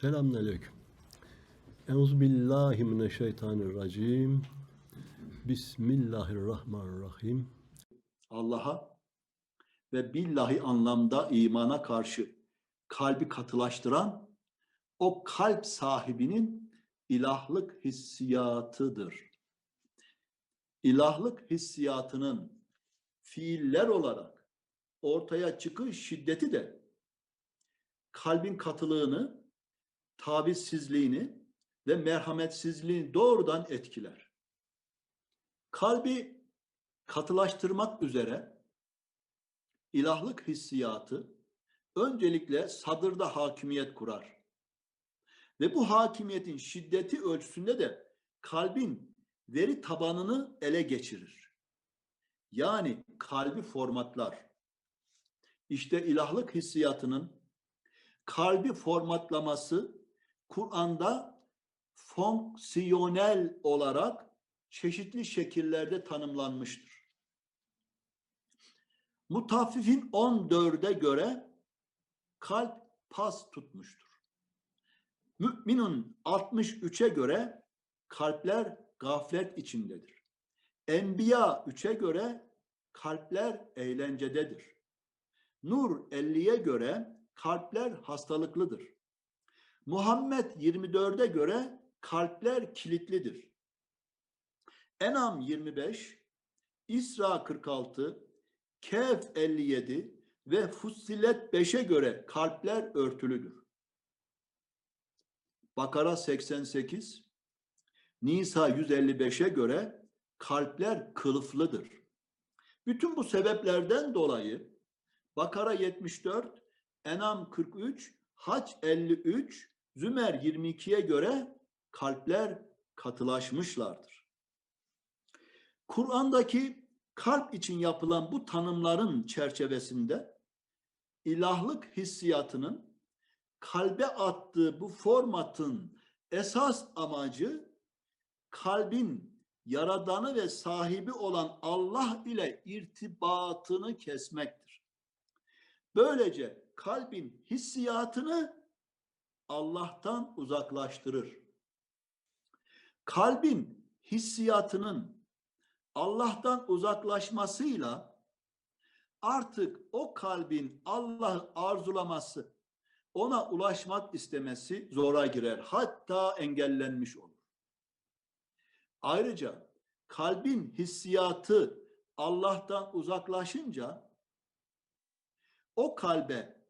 Selamünaleyküm. Euzubillahimineşşeytanirracim. Bismillahirrahmanirrahim. Allah'a ve billahi anlamda imana karşı kalbi katılaştıran o kalp sahibinin ilahlık hissiyatıdır. İlahlık hissiyatının fiiller olarak ortaya çıkış şiddeti de kalbin katılığını, tavizsizliğini ve merhametsizliğini doğrudan etkiler. Kalbi katılaştırmak üzere ilahlık hissiyatı öncelikle sadırda hakimiyet kurar. Ve bu hakimiyetin şiddeti ölçüsünde de kalbin veri tabanını ele geçirir. Yani kalbi formatlar. İşte ilahlık hissiyatının kalbi formatlaması Kur'an'da fonksiyonel olarak çeşitli şekillerde tanımlanmıştır. Mutaffifin 14'e göre kalp pas tutmuştur. Müminun 63'e göre kalpler gaflet içindedir. Enbiya 3'e göre kalpler eğlencededir. Nur 50'ye göre kalpler hastalıklıdır. Muhammed 24'e göre kalpler kilitlidir. Enam 25, İsra 46, Kehf 57 ve Fussilet 5'e göre kalpler örtülüdür. Bakara 88, Nisa 155'e göre kalpler kılıflıdır. Bütün bu sebeplerden dolayı Bakara 74, Enam 43, Haç 53, Zümer 22'ye göre kalpler katılaşmışlardır. Kur'an'daki kalp için yapılan bu tanımların çerçevesinde ilahlık hissiyatının kalbe attığı bu formatın esas amacı kalbin yaradanı ve sahibi olan Allah ile irtibatını kesmektir. Böylece kalbin hissiyatını Allah'tan uzaklaştırır. Kalbin hissiyatının Allah'tan uzaklaşmasıyla artık o kalbin Allah'ı arzulaması, ona ulaşmak istemesi zora girer. Hatta engellenmiş olur. Ayrıca kalbin hissiyatı Allah'tan uzaklaşınca o kalbe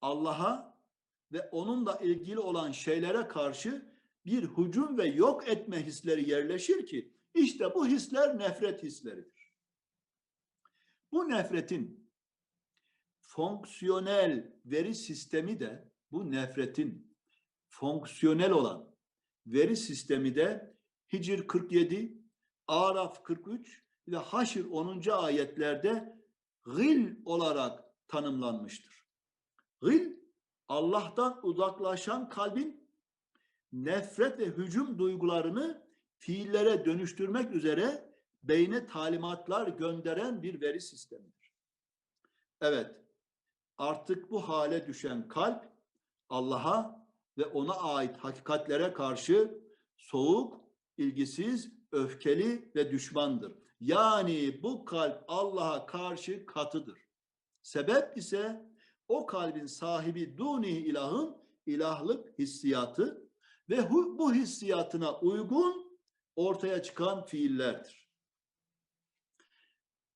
Allah'a ve onunla ilgili olan şeylere karşı bir hücum ve yok etme hisleri yerleşir ki işte bu hisler nefret hisleridir. Bu nefretin fonksiyonel veri sistemi de bu nefretin fonksiyonel olan veri sistemi de Hicr 47, Araf 43 ve Haşr 10. ayetlerde gıl olarak tanımlanmıştır. Gıl Allah'tan uzaklaşan kalbin nefret ve hücum duygularını fiillere dönüştürmek üzere beyne talimatlar gönderen bir veri sistemidir. Evet, artık bu hale düşen kalp Allah'a ve ona ait hakikatlere karşı soğuk, ilgisiz, öfkeli ve düşmandır. Yani bu kalp Allah'a karşı katıdır. Sebep ise o kalbin sahibi duni ilahın ilahlık hissiyatı ve bu hissiyatına uygun ortaya çıkan fiillerdir.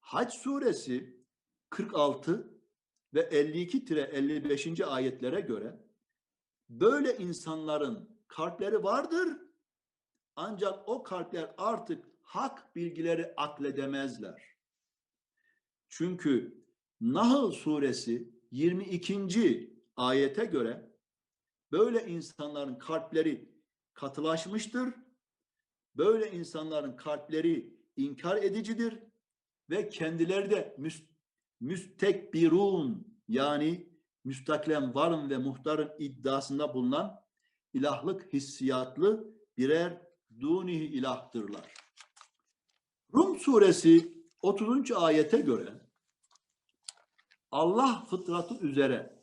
Hac suresi 46 ve 52-55. ayetlere göre böyle insanların kalpleri vardır ancak o kalpler artık hak bilgileri akledemezler. Çünkü Nahl suresi 22. ayete göre böyle insanların kalpleri katılaşmıştır. Böyle insanların kalpleri inkar edicidir ve kendileri de müstekbirun yani müstaklem varım ve muhtarın iddiasında bulunan ilahlık hissiyatlı birer dunihi ilahtırlar. Rum suresi 30. ayete göre Allah fıtratı üzere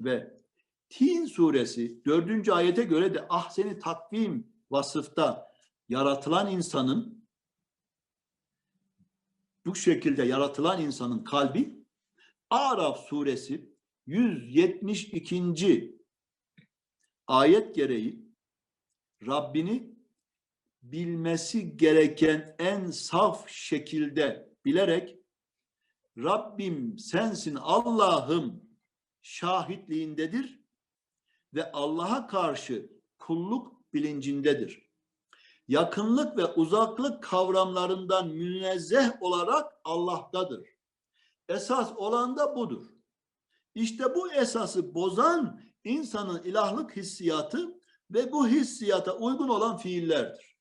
ve Tin suresi 4. ayete göre de ahseni takvim vasıfta yaratılan insanın bu şekilde yaratılan insanın kalbi Araf suresi 172. ayet gereği Rabbini bilmesi gereken en saf şekilde bilerek Rabbim sensin Allah'ım şahitliğindedir ve Allah'a karşı kulluk bilincindedir. Yakınlık ve uzaklık kavramlarından münezzeh olarak Allah'tadır. Esas olan da budur. İşte bu esası bozan insanın ilahlık hissiyatı ve bu hissiyata uygun olan fiillerdir.